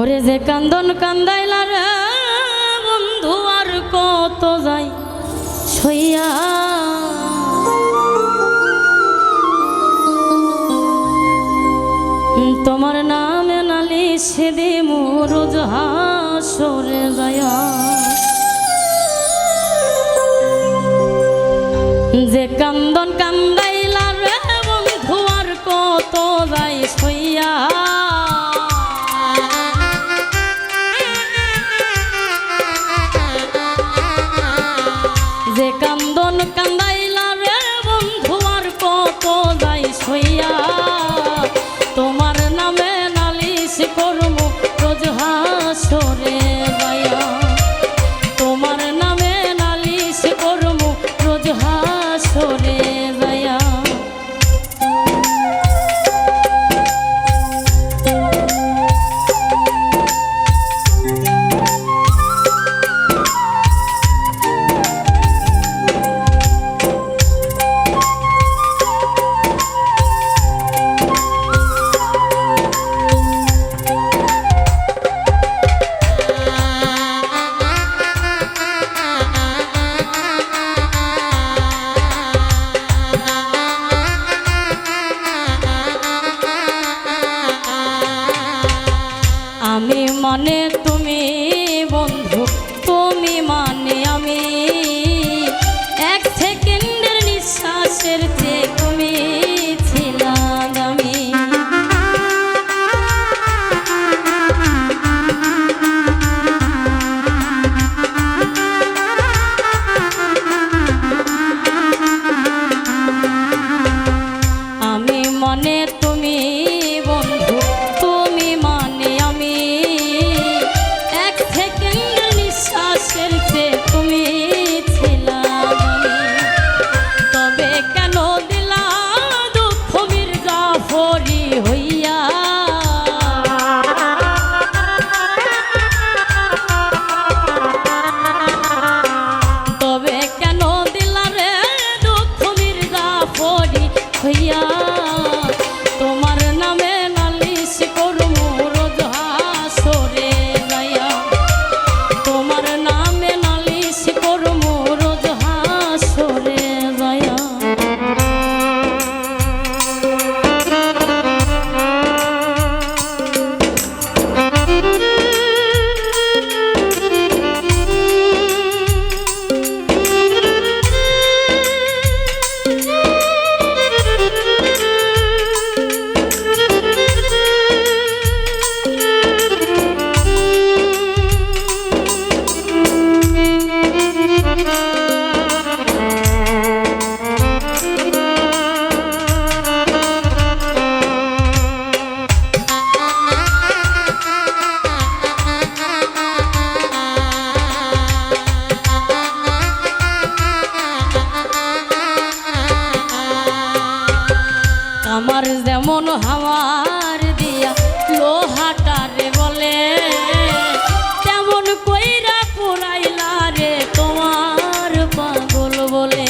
ওরে যে কান্দন কান্দাইলা রে, বন্ধু আর কত যাই সইয়া। তোমার নামে নালি সেদি মোর সরে যায়। যে কান্দন কান্দ আমার যেমন হাওয়ার দিয়া লোহাটারে বলে, তেমন কইরা পুরাইলা রে তোমার পাগল বলে।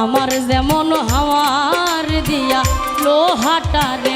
আমার যেমন হাওয়ার দিয়া লোহাটারে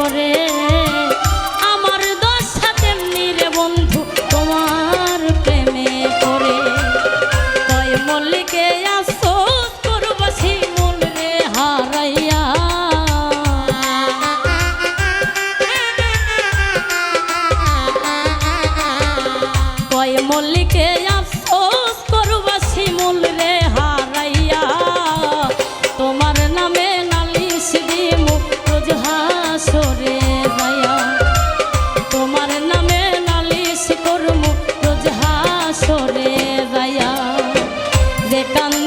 করে Sevdan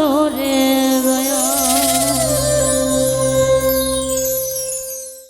সরে